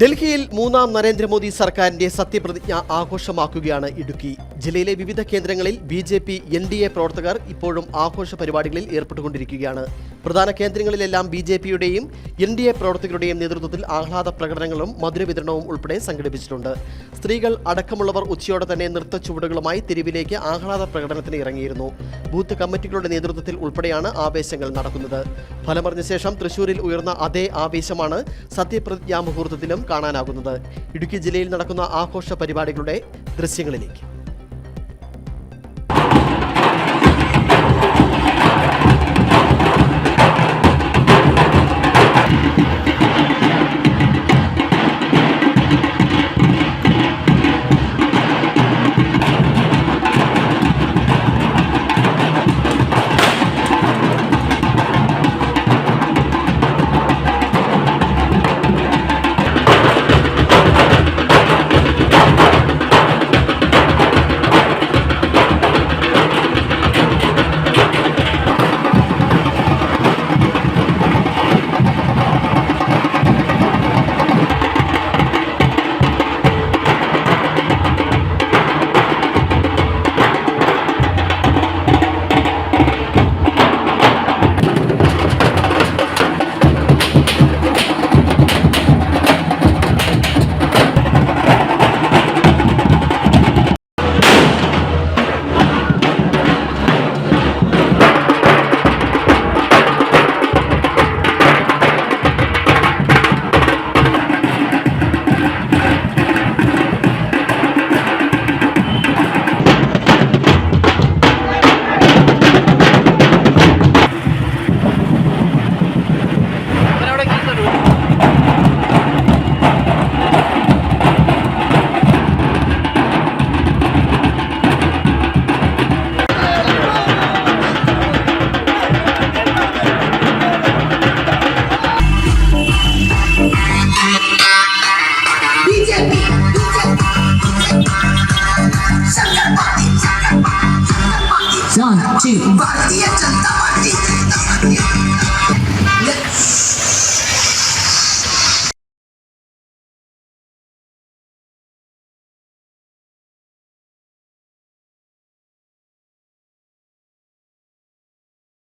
ഡൽഹിയിൽ മൂന്നാം നരേന്ദ്രമോദി സർക്കാരിന്റെ സത്യപ്രതിജ്ഞ ആഘോഷമാക്കുകയാണ് ഇടുക്കി. ജില്ലയിലെ വിവിധ കേന്ദ്രങ്ങളിൽ B J P N D A പ്രവർത്തകർ ഇപ്പോഴും ആഘോഷ പരിപാടികളിൽ ഏർപ്പെട്ടുകൊണ്ടിരിക്കുകയാണ്. പ്രധാന കേന്ദ്രങ്ങളിലെല്ലാം ബി ജെ പിയുടെയും എൻ ഡി എ പ്രവർത്തകരുടെയും നേതൃത്വത്തിൽ ആഹ്ലാദ പ്രകടനങ്ങളും മധുരവിതരണവും ഉൾപ്പെടെ സംഘടിപ്പിച്ചിട്ടുണ്ട്. സ്ത്രീകൾ അടക്കമുള്ളവർ ഉച്ചയോടെ തന്നെ നൃത്ത ചുവടുകളുമായി തെരുവിലേക്ക് ആഹ്ലാദ പ്രകടനത്തിന് ഇറങ്ങിയിരുന്നു. ബൂത്ത് കമ്മിറ്റികളുടെ നേതൃത്വത്തിൽ ഉൾപ്പെടെയാണ് ആവേശങ്ങൾ നടക്കുന്നത്. ഫലമറിഞ്ഞ ശേഷം തൃശൂരിൽ ഉയർന്ന അതേ ആവേശമാണ് സത്യപ്രതിജ്ഞാ മുഹൂർത്തത്തിലും കാണാനാകുന്നത്. ഇടുക്കി ജില്ലയിൽ നടക്കുന്ന ആഘോഷ പരിപാടികളുടെ ദൃശ്യങ്ങളിലേക്ക്.